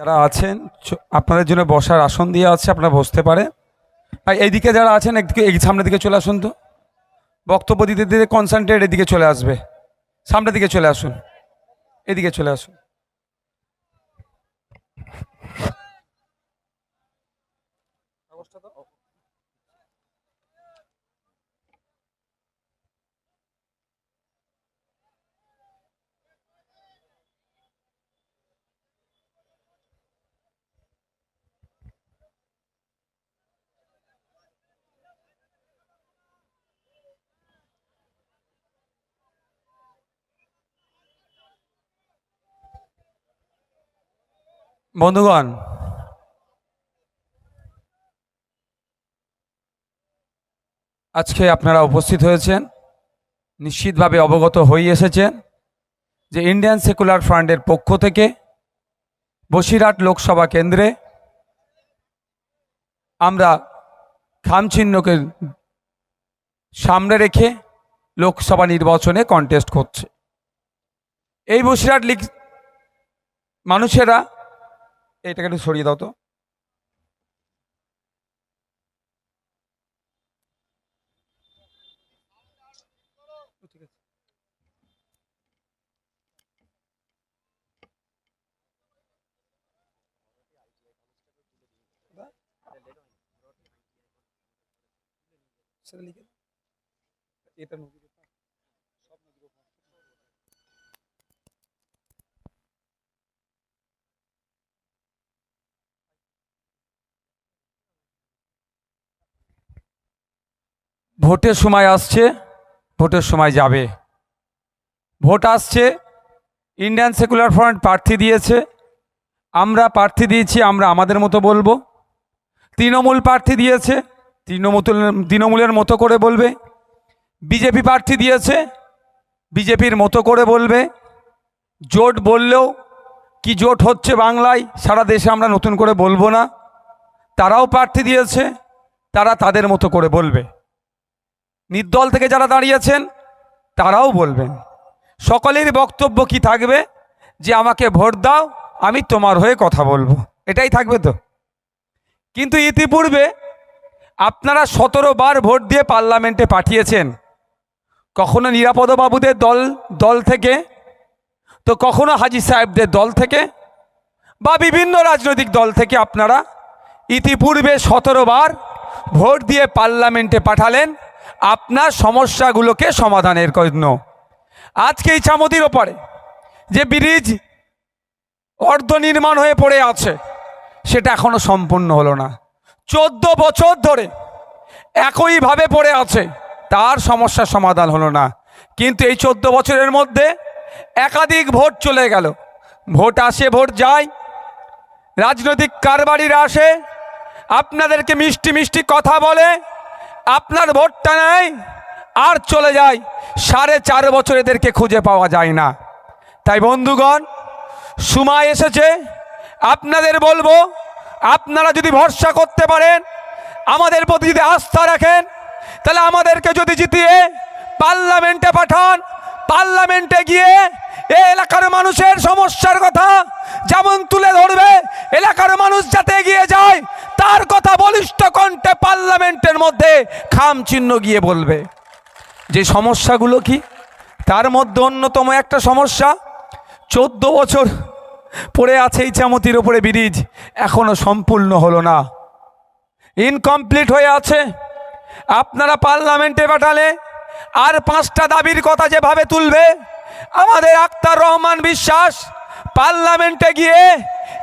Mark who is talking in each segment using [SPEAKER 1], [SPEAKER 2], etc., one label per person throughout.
[SPEAKER 1] যারা আছেন আপনাদের জন্য বসার আসন দিয়ে আছে, আপনারা বসতে পারে। আর এইদিকে যারা আছেন, একদিকে এই সামনের দিকে চলে আসুন তো। বক্তব্য দিতে দিতে কনসেন্ট্রেট এদিকে চলে আসবে। সামনের দিকে চলে আসুন। এদিকে চলে আসুন। বন্ধুগণ, আজকে আপনারা উপস্থিত হয়েছেন, নিশ্চিতভাবে অবগত হয়ে এসেছেন যে ইন্ডিয়ান সেকুলার ফ্রন্টের পক্ষ থেকে বসিরহাট লোকসভা কেন্দ্রে আমরা খামচিহ্নকে সামনে রেখে লোকসভা নির্বাচনে কন্টেস্ট করছে। এই বসিরহাট মানুষেরা এটাকে একটু সরিয়ে দাও তো। এটা ভোটের সময় আসছে, ভোটের সময় যাবে। ভোট আসছে ইন্ডিয়ান সেকুলার ফ্রন্ট প্রার্থী দিয়েছে। আমরা প্রার্থী দিয়েছি, আমরা আমাদের মতো বলব। তৃণমূল প্রার্থী দিয়েছে, তৃণমূল, তৃণমূলের মতো করে বলবে। বিজেপি প্রার্থী দিয়েছে, বিজেপির মতো করে বলবে। জোট বললেও কি জোট হচ্ছে বাংলায়, সারা দেশে আমরা নতুন করে বলব না। তারাও প্রার্থী দিয়েছে, তারা তাদের মতো করে বলবে। নির্দল থেকে যারা দাঁড়িয়েছেন, তারাও বলবেন। সকলের বক্তব্য কি থাকবে? যে আমাকে ভোট দাও, আমি তোমার হয়ে কথা বলব। এটাই থাকবে তো? কিন্তু ইতিপূর্বে আপনারা সতেরো বার ভোট দিয়ে পার্লামেন্টে পাঠিয়েছেন। কখনো নিরাপদবাবুদের দল দল থেকে? তো কখনো হাজি সাহেবদের দল থেকে? বা বিভিন্ন রাজনৈতিক দল থেকে আপনারা ইতিপূর্বে সতেরো বার ভোট দিয়ে পার্লামেন্টে পাঠালেন। আপনার সমস্যাগুলোকে সমাধানের জন্য। আজকে এই চামতির ওপরে যে ব্রিজ অর্ধ নির্মাণ হয়ে পড়ে আছে, সেটা এখনও সম্পূর্ণ হলো না। চোদ্দ বছর ধরে একইভাবে পড়ে আছে, তার সমস্যার সমাধান হলো না। কিন্তু এই চোদ্দ বছরের মধ্যে একাধিক ভোট চলে গেল। ভোট আসে, ভোট যায়। রাজনৈতিক কারবারিরা আসে, আপনাদেরকে মিষ্টি মিষ্টি কথা বলে আপনার ভোটটা নেয় আর চলে যায়। সাড়ে চার বছর এদেরকে খুঁজে পাওয়া যায় না। তাই বন্ধুগণ, সময় এসেছে। আপনাদের বলব, আপনারা যদি ভরসা করতে পারেন, আমাদের প্রতি যদি আস্থা রাখেন, তাহলে আমাদেরকে যদি জিতিয়ে পার্লামেন্টে পাঠান পার্লামেন্টে গিয়ে এ এলাকার মানুষের সমস্যার কথা যেমন তুলে ধরবে, এলাকার মানুষ যাতে এগিয়ে যায়, তার কথা বলিষ্ঠ কণ্ঠে পার্লামেন্টের মধ্যে খাম চিহ্ন গিয়ে বলবে। যে সমস্যাগুলো কি? তার মধ্যে অন্যতম একটা সমস্যা, চোদ্দ বছর পড়ে আছে এই চামতির ওপরে ব্রিজ, এখনও সম্পূর্ণ হলো না। ইনকমপ্লিট হয়ে আছে। আপনারা পার্লামেন্টে পাঠালে আর পাঁচটা দাবির কথা যেভাবে তুলবে, আমাদের আক্তার রহমান বিশ্বাস পার্লামেন্টে গিয়ে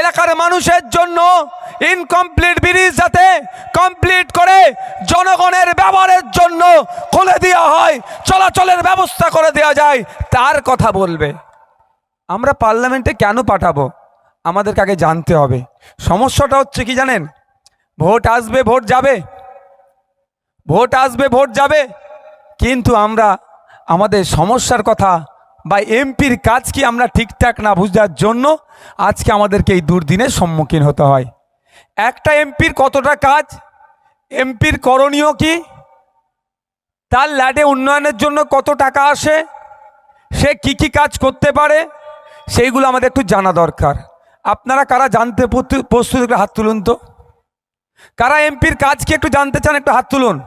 [SPEAKER 1] এলাকার মানুষের জন্য ইনকমপ্লিট ব্রিজ যাতে কমপ্লিট করে জনগণের ব্যবহারের জন্য খুলে দেওয়া হয়, চলাচলের ব্যবস্থা করে দেওয়া যায়, তার কথা বলবে। আমরা পার্লামেন্টে কেন পাঠাবো? আমাদেরকে আগে জানতে হবে। সমস্যাটা হচ্ছে কি জানেন? ভোট আসবে, ভোট যাবে। ভোট আসবে, ভোট যাবে। কিন্তু আমরা আমাদের সমস্যার কথা বা এমপির কাজ কি আমরা ঠিকঠাক না বুঝার জন্য আজকে আমাদেরকে এই দুর্দিনের সম্মুখীন হতে হয়। একটা এমপির কতটা কাজ? এমপির করণীয় কি? তার ল্যাডে উন্নয়নের জন্য কত টাকা আসে? সে কি কি কাজ করতে পারে? সেইগুলো আমাদের একটু জানা দরকার। আপনারা কারা জানতে প্রস্তুত একটু হাত তুলুন তো। কারা এমপির কাজ কি একটু জানতে চান একটু হাত তুলুন।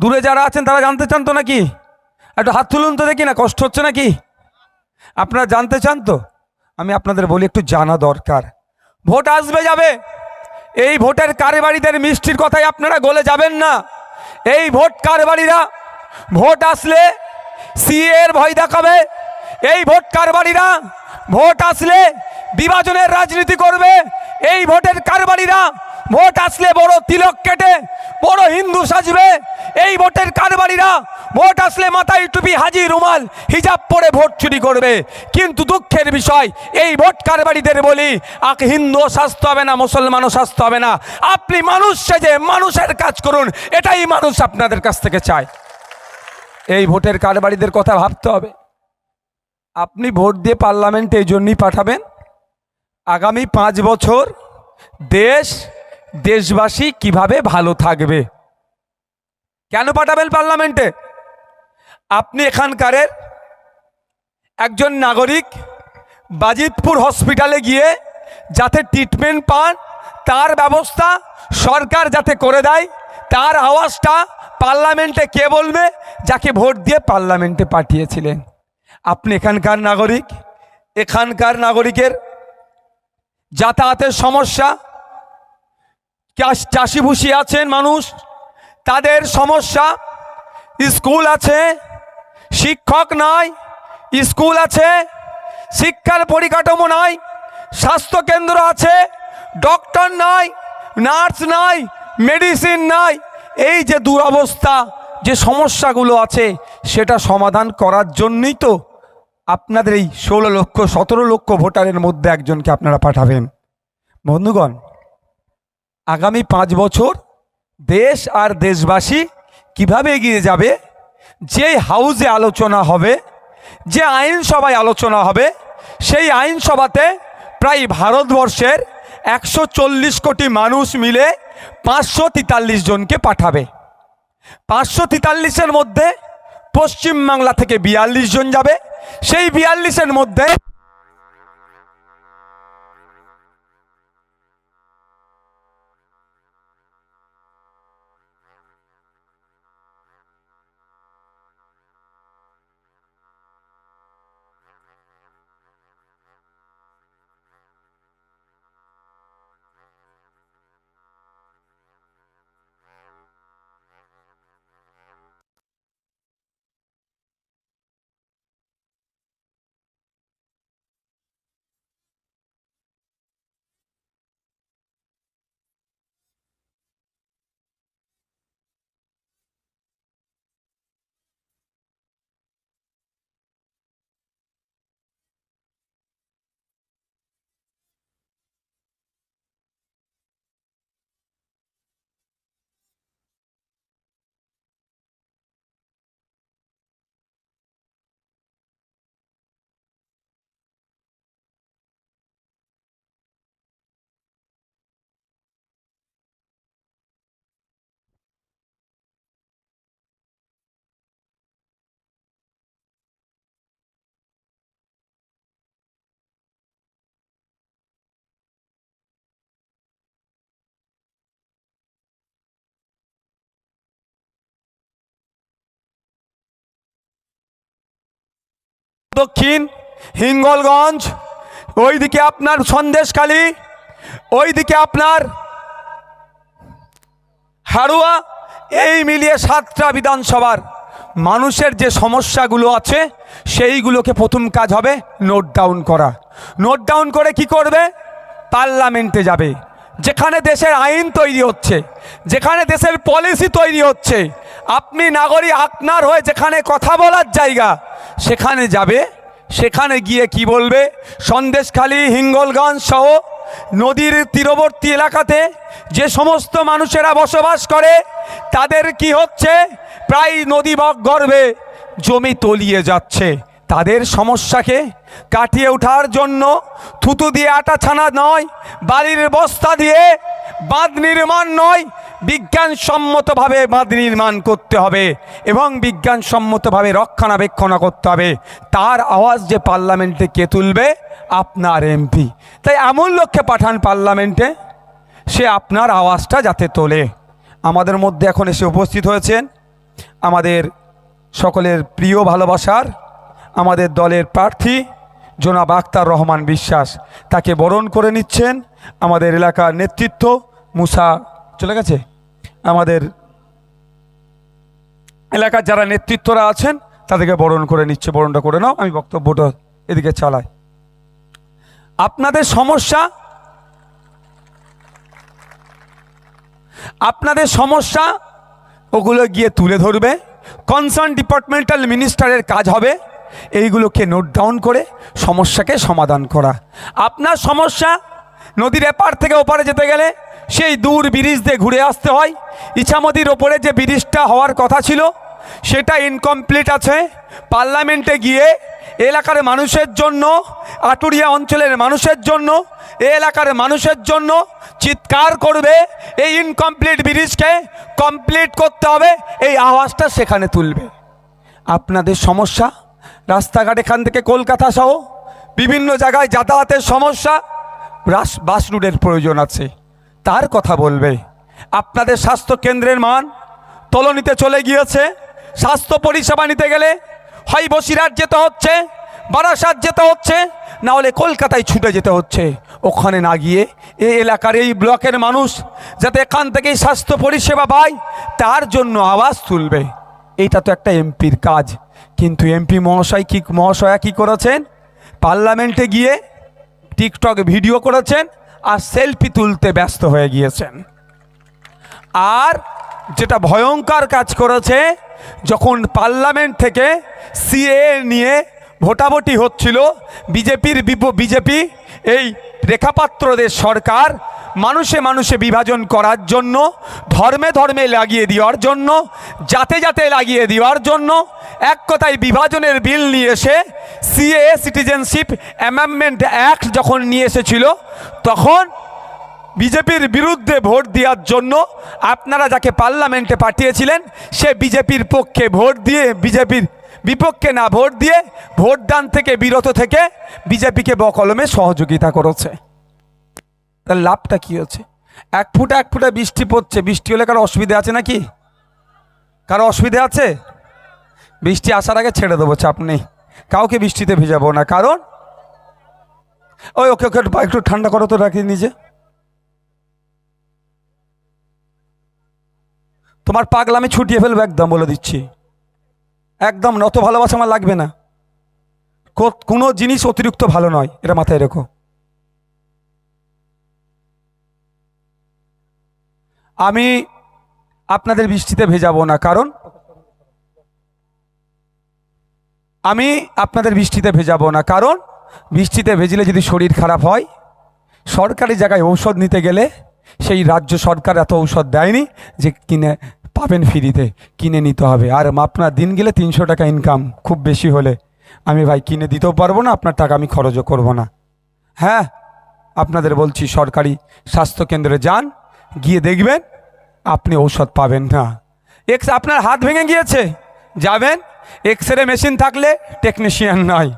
[SPEAKER 1] দূরে যারা আছেন, তারা জানতে চান তো নাকি? একটু হাত তুলুন তো দেখি না, কষ্ট হচ্ছে নাকি? আপনারা জানতে চান তো? আমি আপনাদের বলি, একটু জানা দরকার। ভোট আসবে যাবে। এই ভোটের কারবারিদের মিষ্টির কথায় আপনারা গলে যাবেন না। এই ভোট কারবারিরা, ভোট আসলে সিএর ভয় দেখাবে। এই ভোট কারবারিরা, ভোট আসলে বিভাজনের রাজনীতি করবে। এই ভোটের কারবারিরা, ভোট আসলে বড় তিলক কেটে বড় হিন্দু সাজবে। এই ভোটের কারবারিরা ভোট আসলে মাথায় টুপি হাজি রুমাল, হিজাব পরে ভোট চুরি করবে। কিন্তু দুঃখের বিষয়, এই ভোট কারবারিদের বলি, আক হিন্দু স্বাস্থ্য হবে না, মুসলমানও স্বাস্থ্য হবে না। আপনি মানুষ সেজে মানুষের কাজ করুন, এটাই মানুষ আপনাদের কাছ থেকে চায়। এই ভোটের কারবারিদের কথা ভাবতে হবে। আপনি ভোট দিয়ে পার্লামেন্টে এই জন্যই পাঠাবেন। আগামী পাঁচ বছর দেশ দেশবাসী কীভাবে ভালো থাকবে? কেন পাঠাবেন পার্লামেন্টে? আপনি এখানকারের একজন নাগরিক বাজিতপুর হসপিটালে গিয়ে যাতে ট্রিটমেন্ট পান, তার ব্যবস্থা সরকার যাতে করে দেয়, তার আওয়াজটা পার্লামেন্টে কে বলবে? যাকে ভোট দিয়ে পার্লামেন্টে পাঠিয়েছিলেন। আপনি এখানকার নাগরিক, এখানকার নাগরিকের যাতায়াতের সমস্যা চাষিভুষি আছেন মানুষ, তাদের সমস্যা, স্কুল আছে, শিক্ষক নাই, স্কুল আছে, শিক্ষার পরিকাঠামো নাই, স্বাস্থ্যকেন্দ্র আছে, ডক্টর নাই, নার্স নাই, মেডিসিন নাই, এই যে দুরবস্থা, যে সমস্যাগুলো আছে, সেটা সমাধান করার জন্যই তো আপনাদের এই ষোলো লক্ষ, সতেরো লক্ষ ভোটারের মধ্যে একজনকে আপনারা পাঠাবেন। বন্ধুগণ আগামী পাঁচ বছর দেশ আর দেশবাসী কীভাবে এগিয়ে যাবে, যে হাউজে আলোচনা হবে, যে আইনসভায় আলোচনা হবে, সেই আইনসভাতে প্রায় ভারতবর্ষের একশো চল্লিশ কোটি মানুষ মিলে পাঁচশো তেতাল্লিশ জনকে পাঠাবে। পাঁচশো তেতাল্লিশের মধ্যে পশ্চিমবাংলা থেকে বিয়াল্লিশ জন যাবে। সেই বিয়াল্লিশের মধ্যে দক্ষিণ হিঙ্গলগঞ্জ, ওইদিকে আপনার সন্দেশখালী, ওইদিকে আপনার হাড়ুয়া, এই মিলিয়ে সাতটা বিধানসভার মানুষের যে সমস্যাগুলো আছে, সেইগুলোকে প্রথম কাজ হবে নোট ডাউন করা। নোট ডাউন করে কি করবে? পার্লামেন্টে যাবে। যেখানে দেশের আইন তৈরি হচ্ছে, যেখানে দেশের পলিসি তৈরি হচ্ছে, আপনি নাগরিক আপনার হয়ে যেখানে কথা বলার জায়গা, সেখানে যাবে, সেখানে গিয়ে কি বলবে? সন্দেশখালী, হিঙ্গলগঞ্জ সহ নদীর তীরবর্তী এলাকাতে যে সমস্ত মানুষেরা বসবাস করে, তাদের কি হচ্ছে? প্রায় নদী গর্ভে জমি তলিয়ে যাচ্ছে। তাদের সমস্যাকে কাটিয়ে ওঠার জন্য থুতু দিয়ে আটা ছানা নয় বাড়ির বস্তা দিয়ে বাঁধ নির্মাণ নয়, বিজ্ঞানসম্মতভাবে বাঁধ নির্মাণ করতে হবে এবং বিজ্ঞানসম্মতভাবে রক্ষণাবেক্ষণ করতে হবে। তার আওয়াজ যে পার্লামেন্টে কে তুলবে? আপনার এমপি। তাই এমন লক্ষ্যে পাঠান পার্লামেন্টে, সে আপনার আওয়াজটা যাতে তোলে। আমাদের মধ্যে এখন এসে উপস্থিত হয়েছেন আমাদের সকলের প্রিয় ভালোবাসার আমাদের দলের প্রার্থী জোনাব আক্তার রহমান বিশ্বাস। তাকে বরণ করে নিচ্ছেন আমাদের এলাকার নেতৃত্ব মুসা, চলে গেছে? আমাদের এলাকার যারা নেতৃত্বরা আছেন, তাদেরকে বরণ করে নিচ্ছে। বরণটা করে নাও, আমি বক্তব্যটা এদিকে চালাই। আপনাদের সমস্যা? আপনাদের সমস্যা? ওগুলো গিয়ে তুলে ধরবে। কনসার্ন ডিপার্টমেন্টাল মিনিস্টারের কাজ হবে। এইগুলোকে নোট ডাউন করে সমস্যাকে সমাধান করা। আপনার সমস্যা নদীর এপার থেকে ওপারে যেতে গেলে সেই দূর ব্রিজ দিয়ে ঘুরে আসতে হয়। ইছামতির ওপরে যে ব্রিজটা হওয়ার কথা ছিল, সেটা ইনকমপ্লিট আছে। পার্লামেন্টে গিয়ে এলাকার মানুষের জন্য, আটুরিয়া অঞ্চলের মানুষের জন্য, এ এলাকার মানুষের জন্য চিৎকার করবে। এই ইনকমপ্লিট ব্রিজকে কমপ্লিট করতে হবে। এই আওয়াজটা সেখানে তুলবে। আপনাদের সমস্যা রাস্তাঘাট এখান থেকে কলকাতা সহ বিভিন্ন জায়গায় যাতায়াতের সমস্যা, বাস রুটের প্রয়োজন আছে। তার কথা বলবে। আপনাদের স্বাস্থ্য কেন্দ্রের মান তলনিতে চলে গিয়েছে। স্বাস্থ্য পরিষেবা নিতে গেলে হয় বসিরহাট যেতে হচ্ছে, বারাসাত যেতে হচ্ছে, না হলে কলকাতায় ছুটে যেতে হচ্ছে। ওখানে না গিয়ে এই এলাকার এই ব্লকের মানুষ যাতে এখান থেকেই স্বাস্থ্য পরিষেবা পায়, তার জন্য আওয়াজ তুলবে। এইটা তো একটা এমপির কাজ। কিন্তু এমপি মহাশয় কি মহাশয়া কি করেছেন? পার্লামেন্টে গিয়ে টিকটক ভিডিও করেছেন আর সেলফি তুলতে ব্যস্ত হয়ে গিয়েছেন। আর যেটা ভয়ঙ্কর কাজ করেছে, যখন পার্লামেন্ট থেকে সিএ নিয়ে ভোটাভুটি হচ্ছিল, বিজেপির বিজেপি, এই রেখাপাত্রদের সরকার মানুষে মানুষে বিভাজন করার জন্য, ধর্মে ধর্মে লাগিয়ে দেওয়ার জন্য, জাতে জাতে লাগিয়ে দেওয়ার জন্য, এক কথায় বিভাজনের বিল নিয়ে এসে সিএ সিটিজেনশিপ অ্যামেন্ডমেন্ট অ্যাক্ট যখন নিয়ে এসেছিল, তখন বিজেপির বিরুদ্ধে ভোট দেওয়ার জন্য আপনারা যাকে পার্লামেন্টে পাঠিয়েছিলেন, সে বিজেপির পক্ষে ভোট দিয়ে, বিজেপির বিপক্ষে না ভোট দিয়ে ভোটদান থেকে, বিরত থেকে বিজেপিকে বকলমে সহযোগিতা করেছে। তার লাভটা কি হচ্ছে? এক ফুটা এক ফুটা বৃষ্টি পড়ছে। বৃষ্টি হলে কারও অসুবিধা আছে নাকি? কারও অসুবিধা আছে? বৃষ্টি আসার আগে ছেড়ে দেবো, চাপ নেই। কাউকে বৃষ্টিতে ভিজাবো না। কারণ? ওই, ওকে ওকে, একটু ঠান্ডা করো তো, রাখি নিজে। তোমার পাগলা আমি ছুটিয়ে ফেলব একদম, বলে দিচ্ছি। একদম নত ভালোবাসা আমার লাগবে না। কোনো জিনিস অতিরিক্ত ভালো নয়। এটা মাথায় রেখো। আমি আপনাদের বৃষ্টিতে ভেজাবো না, কারণ আমি আপনাদের বৃষ্টিতে ভেজাবো না, কারণ বৃষ্টিতে ভেজিলে যদি শরীর খারাপ হয়, সরকারি জায়গায় ঔষধ নিতে গেলে সেই রাজ্য সরকার এত ঔষধ দেয়নি যে কিনে পাবেন ফ্রিতে, কিনে নিতে হবে। আর আপনার দিন গেলে তিনশো টাকা ইনকাম খুব বেশি হলে। আমি ভাই কিনে দিতেও পারব না, আপনার টাকা আমি খরচও করব না। হ্যাঁ আপনাদের বলছি সরকারি স্বাস্থ্যকেন্দ্রে যান গিয়ে দেখবেন আপনি ঔষধ পাবেন না। এক্স আপনার হাত ভেঙে গিয়েছে। যাবেন এক্স রে মেশিন থাকলে টেকনিশিয়ান নাই।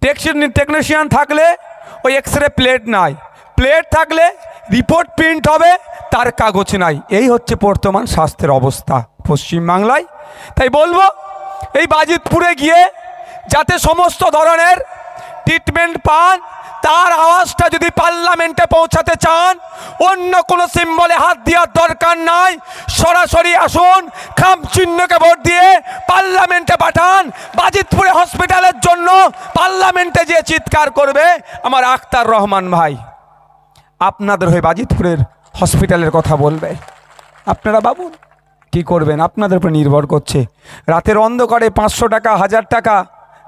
[SPEAKER 1] টেকনিশিয়ান টেকনিশিয়ান থাকলে ওই এক্স রে প্লেট নাই। প্লেট থাকলে রিপোর্ট প্রিন্ট হবে, তার কাগজ নাই। এই হচ্ছে বর্তমান স্বাস্থ্যের অবস্থা পশ্চিমবাংলায়। তাই বলব, এই বাজিতপুরে গিয়ে যাতে সমস্ত ধরনের ট্রিটমেন্ট পান, তার আওয়াজটা যদি পার্লামেন্টে পৌঁছাতে চান, অন্য কোনো সিম্বলে হাত দেওয়ার দরকার নাই। সরাসরি আসুন, খাম চিহ্নকে ভোট দিয়ে পার্লামেন্টে পাঠান। বাজিতপুরে হসপিটালের জন্য পার্লামেন্টে যে চিৎকার করবে, আমার আক্তার রহমান ভাই, আপনাদের হয়ে বাজিতপুরের হসপিটালের কথা বলবে। আপনারা বাবুন কি করবেন? আপনাদের উপর নির্ভর করছে। রাতের অন্ধকারে পাঁচশো টাকা, হাজার টাকা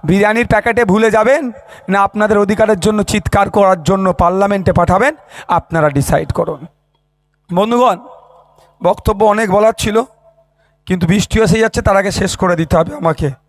[SPEAKER 1] বিরিয়ানির প্যাকেটে ভুলে যাবেন? না আপনাদের অধিকারের জন্য চিৎকার করার জন্য পার্লামেন্টে পাঠাবেন? আপনারা ডিসাইড করুন। বন্ধুগণ, বক্তব্য অনেক বলার ছিল, কিন্তু বৃষ্টি এসে যাচ্ছে, তার আগে শেষ করে দিতে হবে আমাকে।